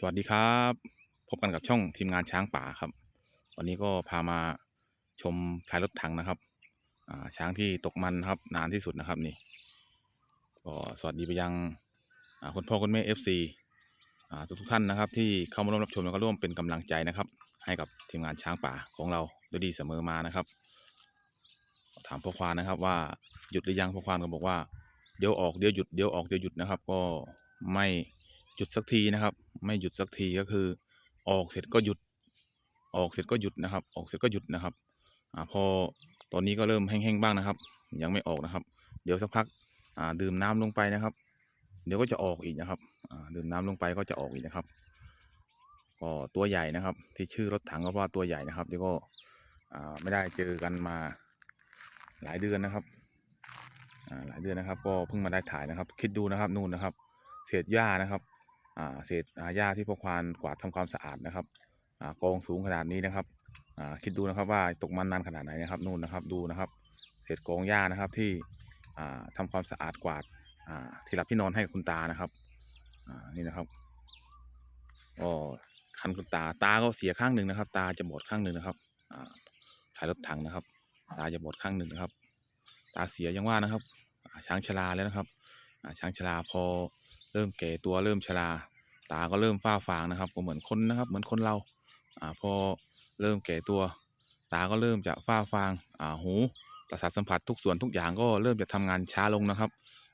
สวัสดีครับ พบกันกับช่องทีมงานช้างป่าครับ วันนี้ก็พามาชมพลายรถถังนะครับช้างที่ตกมันครับนานที่สุดนะครับนี่ก็สวัสดีไปยังคุณพ่อคุณแม่เอฟซีทุกทุกท่านนะครับ ที่เข้ามาร่วมรับชมแล้วก็ร่วมเป็นกำลังใจนะครับ ให้กับทีมงานช้างป่าของเราด้วยดีเสมอมานะครับ ถามพ่อควานนะครับว่าหยุดหรือยังพ่อควานก็บอกว่าเดี๋ยวออกเดี๋ยวหยุดเดี๋ยวออกเดี๋ยวหยุดนะครับ ก็ไม่ หยุดสักทีนะครับ ไม่หยุดสักทีก็คือ ออกเสร็จก็หยุด ออกเสร็จก็หยุดนะครับ ออกเสร็จก็หยุดนะครับอ่าพอตอนนี้ก็เริ่มแห้งๆบ้างนะครับ ยังไม่ออกนะครับ เดี๋ยวสักพักอ่าดื่มน้ำลงไปนะครับ เดี๋ยวก็จะออกอีกนะครับอ่าดื่มน้ำลงไปก็จะออกอีกนะครับก็ตัวใหญ่นะครับ ที่ชื่อรถถังก็เพราะว่าตัวใหญ่นะครับเดี๋ยวก็ไม่ได้เจอกันมาหลายเดือนนะครับหลายเดือนนะครับ ก็เพิ่งมาได้ถ่ายนะครับ คิดดูนะครับ นู่นนะครับ เศษหญ้านะครับ เศษหญ้าที่พวกควานกวาดทำความสะอาดนะครับกองสูงขนาดนี้นะครับคิดดูนะครับว่าตกมันนานขนาดไหนนะครับนู่นนะครับดูนะครับเศษกองหญ้านะครับที่อ่าทำความสะอาดกวาดอ่าที่หลับที่นอนให้คุณตานะครับนี่นะครับก็คันคุณตาตาก็เสียข้างหนึ่งนะครับ ตาจะบอดข้างหนึ่งนะครับถ่ายรถถังนะครับ ตาจะบอดข้างหนึ่งนะครับ ตาเสียยังว่านะครับช้างชราแล้วนะครับช้างชราพอ เริ่มแก่ตัวเริ่มชรา ตาก็เริ่มฝ้าฟางนะครับ ก็เหมือนคนนะครับ เหมือนคนเราอ่าพอเริ่มแก่ตัว ตาก็เริ่มจะฝ้าฟางอ่าหูประสาทสัมผัสทุกส่วนทุกอย่างก็เริ่มจะทำงานช้าลงนะครับ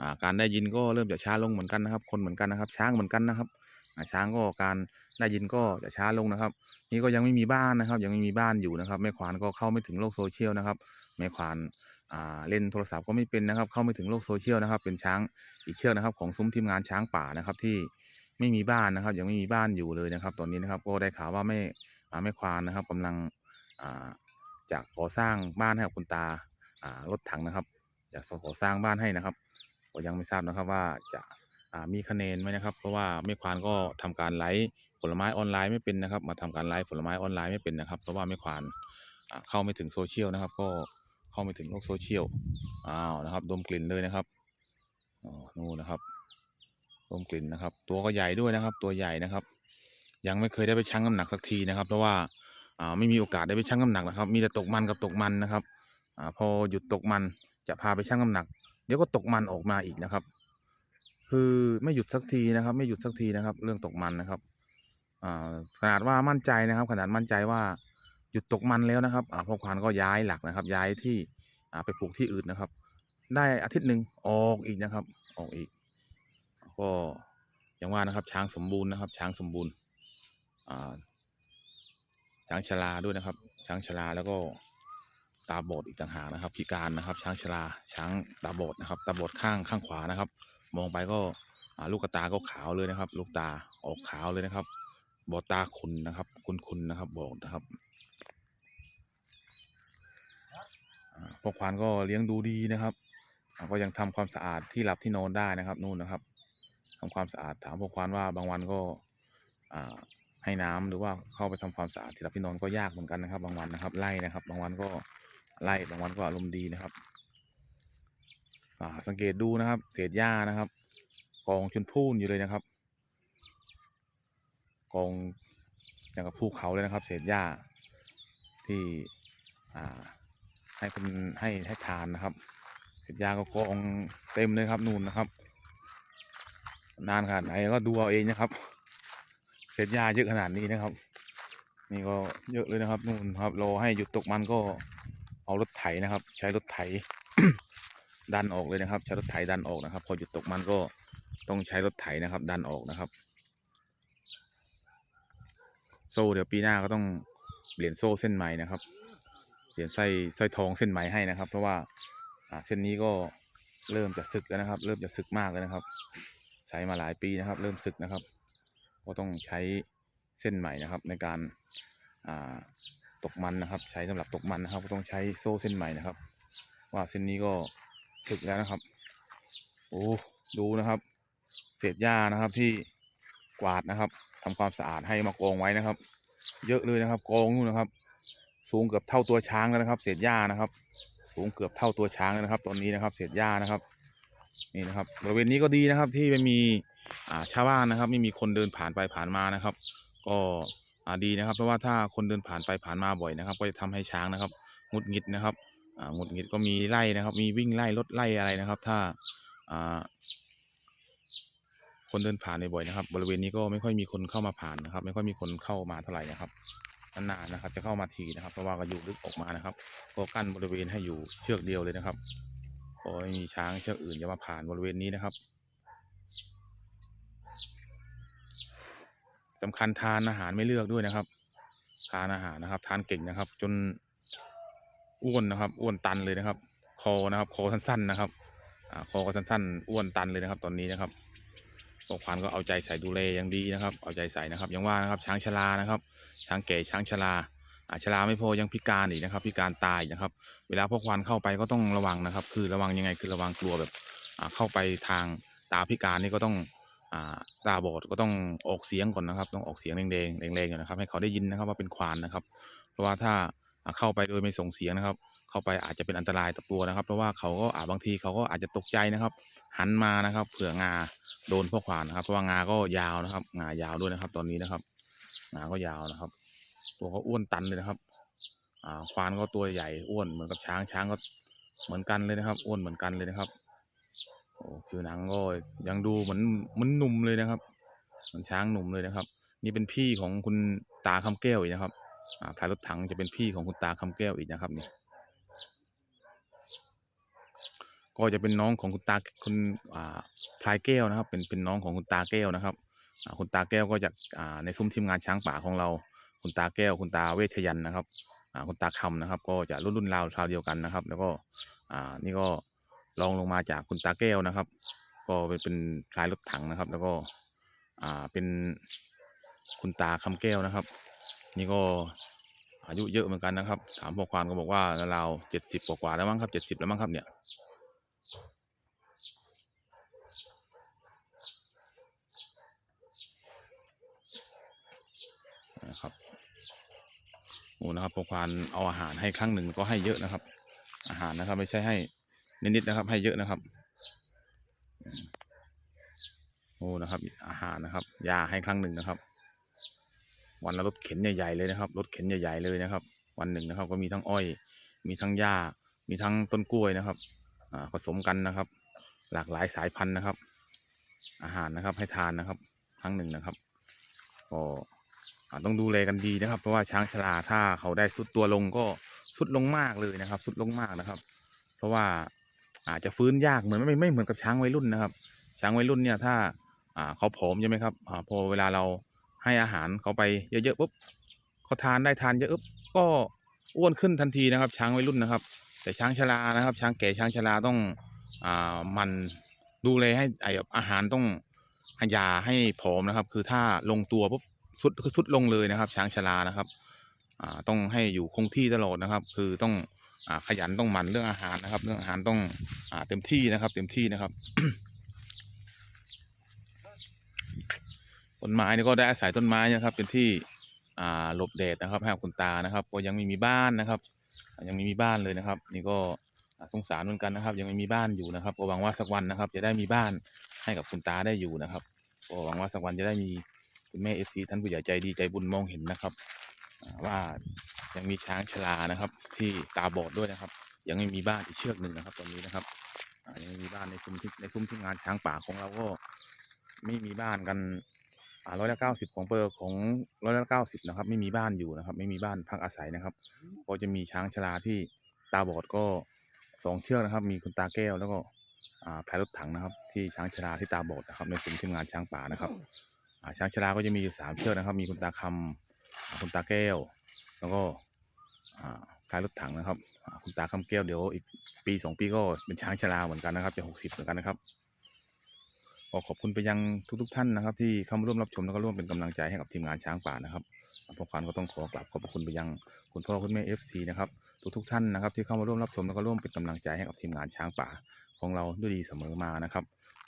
อ่าการได้ยินก็เริ่มจะช้าลงเหมือนกันนะครับ คนเหมือนกันนะครับ ช้างเหมือนกันนะครับอ่าช้างก็การได้ยินก็จะช้าลงนะครับ นี่ก็ยังไม่มีบ้านนะครับ ยังไม่มีบ้านอยู่นะครับแม่ควานก็เข้าไม่ถึงโลกโซเชียลนะครับแม่ควาน เล่นโทรศัพท์ก็ไม่เป็นนะครับ เข้าไม่ถึงโลกโซเชียลนะครับ เป็นช้างอีกเชือกนะครับ ของซุ้มทีมงานช้างป่านะครับที่ไม่มีบ้านนะครับ ยังไม่มีบ้านอยู่เลยนะครับ ตอนนี้นะครับก็ได้ข่าวว่าแม่แม่ควานนะครับกำลังอ่าจะก่อสร้างบ้านให้กับคุณตารถถังนะครับจะก่อสร้างบ้านให้นะครับก็ยังไม่ทราบนะครับว่าจะมีคะแนนไหมนะครับ เพราะว่าแม่ควานก็ทำการไลฟ์ผลไม้ออนไลน์ไม่เป็นนะครับ มาทำการไลฟ์ผลไม้ออนไลน์ไม่เป็นนะครับ เพราะว่าแม่ควานเข้าไม่ถึงโซเชียลนะครับ ก็ เข้าไม่ถึงโลกโซเชียลอ้าวนะครับ ดมกลิ่นเลยนะครับอ๋อนู่นนะครับ ดมกลิ่นนะครับ ตัวก็ใหญ่ด้วยนะครับ ตัวใหญ่นะครับ ยังไม่เคยได้ไปชั่งน้ำหนักสักทีนะครับ เพราะว่าอ่าไม่มีโอกาสได้ไปชั่งน้ำหนักนะครับ มีแต่ตกมันกับตกมันนะครับอ่าพอหยุดตกมันจะพาไปชั่งน้ำหนัก เดี๋ยวก็ตกมันออกมาอีกนะครับ คือไม่หยุดสักทีนะครับ ไม่หยุดสักทีนะครับ เรื่องตกมันนะครับอ่าขนาดว่ามั่นใจนะครับ ขนาดมั่นใจว่า หยุดตกมันแล้วนะครับพ่อควานก็ย้ายหลักนะครับ ย้ายที่ไปปลูกที่อื่นนะครับ ได้อาทิตย์หนึ่งออกอีกนะครับ ออกอีก ก็อย่างว่านะครับ ช้างสมบูรณ์นะครับ ช้างสมบูรณ์ช้างชราด้วยนะครับ ช้างชราแล้วก็ตาบอดอีกต่างหากนะครับ พิการนะครับ ช้างชราช้างตาบอดนะครับ ตาบอดข้างข้างขวานะครับ มองไปก็ลูกตาก็ขาวเลยนะครับ ลูกตาออกขาวเลยนะครับ บอดตาขุนนะครับ คุนคุนๆนะครับ บอดนะครับอ่า พวกควานก็เลี้ยงดูดีนะครับ ก็ยังทำความสะอาดที่หลับที่นอนได้นะครับนู่นนะครับทำความสะอาดถามพวกควานว่าบางวันก็ให้น้ำหรือว่าเข้าไปทำความสะอาดที่หลับที่นอนก็ยากเหมือนกันนะครับ บางวันนะครับไล่นะครับ บางวันก็ไล่บางวันก็อารมณ์ดีนะครับสังเกตดูนะครับ เศษหญ้านะครับ กองชนพูนอยู่เลยนะครับ กองอย่างกับภูเขาเลยนะครับ เศษหญ้าที่อ่า ให้คนให้ให้ทานนะครับเศษหญ้าก็กองเต็มเลยครับนู่นนะครับ นานขนาดไหนก็ดูเอาเองนะครับเศษหญ้าเยอะขนาดนี้นะครับ นี่ก็เยอะเลยนะครับนู่นครับรอให้หยุดตกมันก็เอารถไถนะครับ ใช้รถไถดันออกเลยนะครับ ใช้รถไถดันออกนะครับ พอหยุดตกมันก็ต้องใช้รถไถนะครับ ดันออกนะครับ โซ่เดี๋ยวปีหน้าก็ต้องเปลี่ยนโซ่เส้นใหม่นะครับ ปลี่ยนไส้สร้อยทองเส้นใหม่ให้นะครับ เพราะว่าอ่าเส้นนี้ก็เริ่มจะสึกแล้วนะครับ เริ่มจะสึกมากแล้วนะครับ ใช้มาหลายปีนะครับ เริ่มสึกนะครับ ก็ต้องใช้เส้นใหม่นะครับ ในการอ่าตกมันนะครับ ใช้สำหรับตกมันนะครับ ก็ต้องใช้โซ่เส้นใหม่นะครับ ว่าเส้นนี้ก็สึกแล้วนะครับโอ้ดูนะครับ เศษหญ้านะครับที่กวาดนะครับทำความสะอาดให้มากองไว้นะครับ เยอะเลยนะครับกองนู่นนะครับ สูงเกือบเท่าตัวช้างแล้วนะครับ เศษหญ้านะครับ สูงเกือบเท่าตัวช้างแล้วนะครับ ตอนนี้นะครับ เศษหญ้านะครับนี่นะครับบริเวณนี้ก็ดีนะครับที่ไม่มีอ่าชาวบ้านนะครับ ไม่มีคนเดินผ่านไปผ่านมานะครับ ก็อ่าดีนะครับ เพราะว่าถ้าคนเดินผ่านไปผ่านมาบ่อยนะครับ ก็จะทำให้ช้างนะครับงุดหงิดนะครับอ่างุดหงิดก็มีไล่นะครับ มีวิ่งไล่รถไล่อะไรนะครับ ถ้าอ่าคนเดินผ่านบ่อยๆนะครับ บริเวณนี้ก็ไม่ค่อยมีคนเข้ามาผ่านนะครับ ไม่ค่อยมีคนเข้ามาเท่าไหร่นะครับ นานๆนะครับ จะเข้ามาทีนะครับ เพราะว่าก็อยู่ลึกออกมานะครับก็กั้นบริเวณให้อยู่เชือกเดียวเลยนะครับก็ไม่มีช้างเชือกอื่นจะมาผ่านบริเวณนี้นะครับสำคัญทานอาหารไม่เลือกด้วยนะครับ ทานอาหารนะครับ ทานเก่งนะครับ จนอ้วนนะครับ อ้วนตันเลยนะครับ คอนะครับ คอสั้นๆนะครับ อ่า คอก็สั้นๆ อ้วนตันเลยนะครับ ตอนนี้นะครับ ปกพันก็เอาใจใส่ดูแลอย่างดีนะครับ เอาใจใส่นะครับย่างว่านะครับช้างชรานะครับ ช้างแก่ช้างชราอ่าชราไม่พอยังพิการอีกนะครับ พิการตายนะครับ เวลาพวกควันเข้าไปก็ต้องระวังนะครับ คือระวังยังไงคือระวังกลัวแบบอ่าเข้าไปทางตาพิการนี่ก็ต้องอ่าตาบอดก็ต้องออกเสียงก่อนนะครับ ต้องออกเสียงแดงๆแรงๆอยู่นะครับ ให้เขาได้ยินนะครับว่าเป็นควานนะครับ เพราะว่าถ้าเข้าไปโดยไม่ส่งเสียงนะครับ เข้าไปอาจจะเป็นอันตรายต่อตัวนะครับ เพราะว่าเขาก็อาจบางทีเขาก็อาจจะตกใจนะครับ หันมานะครับเผื่องาโดนพวกขวานนะครับ เพราะว่างาก็ยาวนะครับ งายาวด้วยนะครับ ตอนนี้นะครับ งาก็ยาวนะครับ ตัวเขาอ้วนตันเลยนะครับ อ่าควานก็ตัวใหญ่อ้วนเหมือนกับช้างช้างก็เหมือนกันเลยนะครับ อ้วนเหมือนกันเลยนะครับโอ้ผิวหนังก็ยังดูเหมือนเหมันหนุ่มเลยนะครับเหมือนช้างหนุ่มเลยนะครับ นี่เป็นพี่ของคุณตาคำแก้วอีกนะครับอ่าพายรถถังจะเป็นพี่ของคุณตาคำแก้วอีกนะครับนี่ ก็จะเป็นน้องของคุณตาคุณพลายแก้วนะครับ เป็นเป็นน้องของคุณตาแก้วนะครับคุณตาแก้วก็จากในซุ้มทีมงานช้างป่าของเรา คุณตาแก้ว คุณตาเวชยันนะครับคุณตาคำนะครับ ก็จะรุ่นรุ่นราวราวเดียวกันนะครับ แล้วก็นี่ก็ลองลงมาจากคุณตาแก้วนะครับ ก็เป็นเป็นพลายรถถังนะครับ แล้วก็เป็นคุณตาคำแก้วนะครับ นี่ก็อายุเยอะเหมือนกันนะครับ ถามพวกควานก็บอกว่าราวเจ็ดสิบกว่าแล้วมั้งครับเจ็ดสิบแล้วมั้งครับเนี่ย นะครับโอ้นะครับพวกควานเอาอาหารให้ครั้งหนึ่งก็ให้เยอะนะครับ อาหารนะครับ ไม่ใช่ให้นิดๆนะครับ ให้เยอะนะครับอืมโอ้นะครับ อาหารนะครับยาให้ครั้งหนึ่งนะครับ วันละรถเข็นใหญ่ๆเลยนะครับรถเข็นใหญ่ๆเลยนะครับ วันหนึ่งนะครับ ก็มีทั้งอ้อย มีทั้งหญ้า มีทั้งต้นกล้วยนะครับผสมกันนะครับ หลากหลายสายพันธุ์นะครับ อาหารนะครับให้ทานนะครับ ครั้งหนึ่งนะครับก็อ่า ต้องดูแลกันดีนะครับ เพราะว่าช้างชราถ้าเขาได้สุดตัวลงก็สุดลงมากเลยนะครับ สุดลงมากนะครับ เพราะว่าอาจจะฟื้นยากเหมือนไม่ไม่เหมือนกับช้างวัยรุ่นนะครับ ช้างวัยรุ่นเนี่ยถ้าอ่าเขาผอมใช่ไหมครับอ่าพอเวลาเราให้อาหารเขาไปเยอะๆปุ๊บเขาทานได้ทานเยอะปุ๊บก็อ้วนขึ้นทันทีนะครับ ช้างวัยรุ่นนะครับ แต่ช้างชรานะครับ ช้างแก่ช้างชราต้องอ่ามันดูแลให้ไออาหารต้องให้ยาให้ผอมนะครับ คือถ้าลงตัวปุ๊บ สุดสุดลงเลยนะครับ ช้างชรานะครับอ่าต้องให้อยู่คงที่ตลอดนะครับ คือต้องอ่าขยันต้องหมั่นเรื่องอาหารนะครับ เรื่องอาหารต้องอ่าเต็มที่นะครับ เต็มที่นะครับต้นไม้นี่ก็ได้อาศัยต้นไม้นะครับ เป็นที่อ่าหลบแดดนะครับให้กับคุณตานะครับ ก็ยังไม่มีบ้านนะครับ ยังไม่มีบ้านเลยนะครับ นี่ก็สงสารเหมือนกันนะครับ ยังไม่มีบ้านอยู่นะครับก็หวังว่าสักวันนะครับ จะได้มีบ้านให้กับคุณตาได้อยู่นะครับก็หวังว่าสักวันจะได้มี คุณแม่เอฟซีท่านผู้ใหญ่ใจดีใจบุญมองเห็นนะครับ ว่ายังมีช้างชรานะครับ ที่ตาบอดด้วยนะครับ ยังไม่มีบ้านอีกเชือกหนึ่งนะครับ ตอนนี้นะครับยังไม่มีบ้านในซุ้มที่ในซุ้มที่งานช้างป่าของเราก็ไม่มีบ้านกันร้อยละเก้าสิบของเปอร์ของร้อยละเก้าสิบนะครับ ไม่มีบ้านอยู่นะครับ ไม่มีบ้านพักอาศัยนะครับก็จะมีช้างชราที่ตาบอดก็สองเชือกนะครับ มีคุณตาแก้วแล้วก็อ่าพลายรถถังนะครับ ที่ช้างชราที่ตาบอดนะครับ ในศูนย์ทีมงานช้างป่านะครับ ช้างชราก็จะมีอยู่สามเชือกนะครับ มีคุณตาคำคุณตาแก้ว แล้วก็อ่าพลายรถถังนะครับคุณตาคำแก้วเดี๋ยวอีกปีสองปีก็เป็นช้างชราเหมือนกันนะครับ จะหกสิบเหมือนกันนะครับก็ขอบคุณไปยังทุก ๆ ท่านนะครับ ที่เข้ามาร่วมรับชมแล้วก็ร่วมเป็นกำลังใจให้กับทีมงานช้างป่านะครับพวกควานก็ต้องขอกราบขอบพระคุณไปยังคุณพ่อคุณแม่ FC นะครับทุกทุกๆท่านนะครับ ที่เข้ามาร่วมรับชมแล้วก็ร่วมเป็นกำลังใจให้กับทีมงานช้างป่าของเราด้วยดีเสมอมานะครับ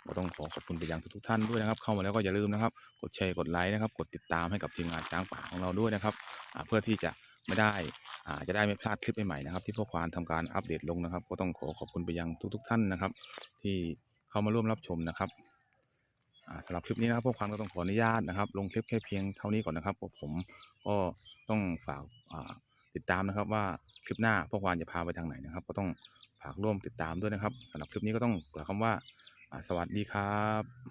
ก็ต้องขอขอบคุณไปยังทุกทุกๆท่านด้วยนะครับ เข้ามาแล้วก็อย่าลืมนะครับ กดแชร์กดไลค์นะครับ กดติดตามให้กับทีมงานช้างป่าของเราด้วยนะครับเพื่อที่จะไม่ได้อาจะได้ไม่พลาดคลิปใหม่ๆนะครับ ที่พวกควานทำการอัปเดตลงนะครับ ก็ต้องขอขอบคุณไปยังทุก ๆ ท่านนะครับ ที่เข้ามาร่วมรับชมนะครับสำหรับคลิปนี้นะครับพวกควันก็ต้องขออนุญาตนะครับ ลงคลิปแค่เพียงเท่านี้ก่อนนะครับผมก็ต้องฝากาติดตามนะครับว่าคลิปหน้าพวกควันจะพาไปทางไหนนะครับ ก็ต้องฝากร่วมติดตามด้วยนะครับสำหรับคลิปนี้ก็ต้องกล่าวคำว่า สวัสดีครับ